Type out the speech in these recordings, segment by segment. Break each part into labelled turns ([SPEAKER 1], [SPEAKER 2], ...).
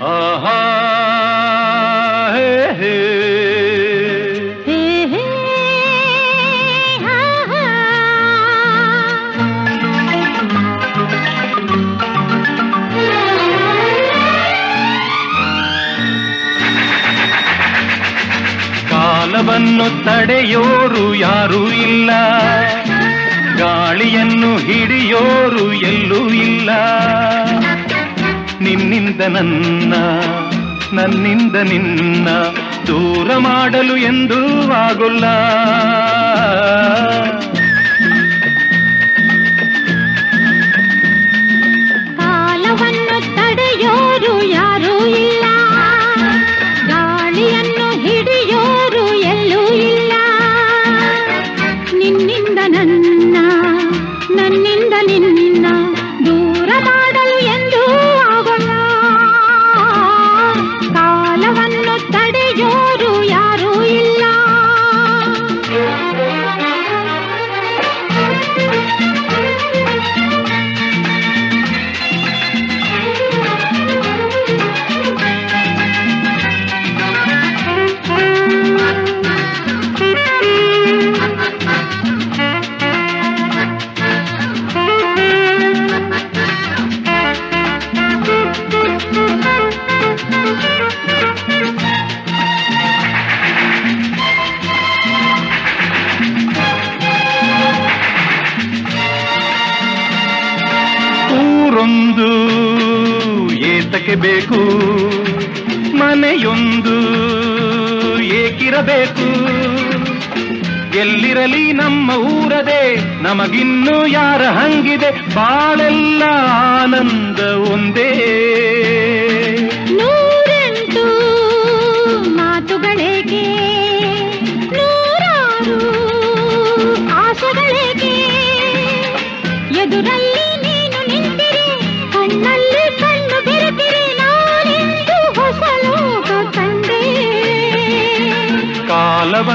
[SPEAKER 1] ಹಾ. ಕಾಲವನ್ನು ತಡೆಯೋರು ಯಾರೂ ಇಲ್ಲ. ಗಾಳಿಯನ್ನು ಹಿಡಿಯೋರು ಎಲ್ಲೂ ಇಲ್ಲ. ನಿನ್ನಿಂದ ನನ್ನ ನನ್ನಿಂದ ನಿನ್ನ ದೂರ ಮಾಡಲು ಎಂದೂ ಆಗುಲ್ಲ. ಏತಕ್ಕೆ ಬೇಕು? ಮನೆಯೊಂದು ಏಕಿರಬೇಕು. ಎಲ್ಲಿರಲಿ ನಮ್ಮ ಊರದೆ, ನಮಗಿನ್ನೂ ಯಾರ ಹಂಗಿದೆ? ಬಾಳೆಲ್ಲ ಆನಂದ ಒಂದೇ.
[SPEAKER 2] ನೂರಾರು ಎದುರಲ್ಲಿ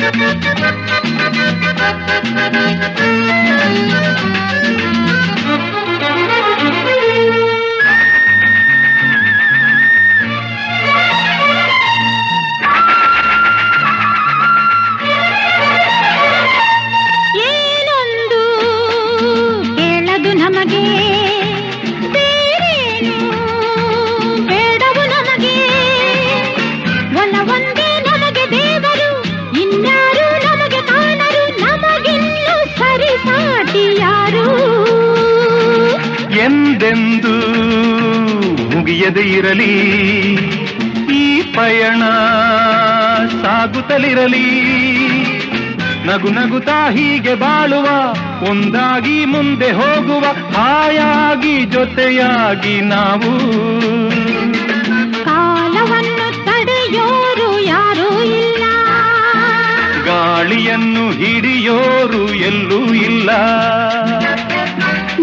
[SPEAKER 2] Thank you.
[SPEAKER 1] ಎಂದೆಂದು ಮುಗಿಯದೆ ಇರಲಿ ಈ ಪಯಣ ಸಾಗುತ್ತಲಿರಲಿ. ನಗು ನಗುತ್ತಾ ಹೀಗೆ ಬಾಳುವ ಒಂದಾಗಿ ಮುಂದೆ ಹೋಗುವ ಹಾಯಾಗಿ ಜೊತೆಯಾಗಿ ನಾವು.
[SPEAKER 2] ಕಾಲವನ್ನು ತಡೆಯೋರು ಯಾರೂ ಇಲ್ಲ.
[SPEAKER 1] ಗಾಳಿಯನ್ನು ಹಿಡಿಯೋರು ಎಲ್ಲೂ ಇಲ್ಲ.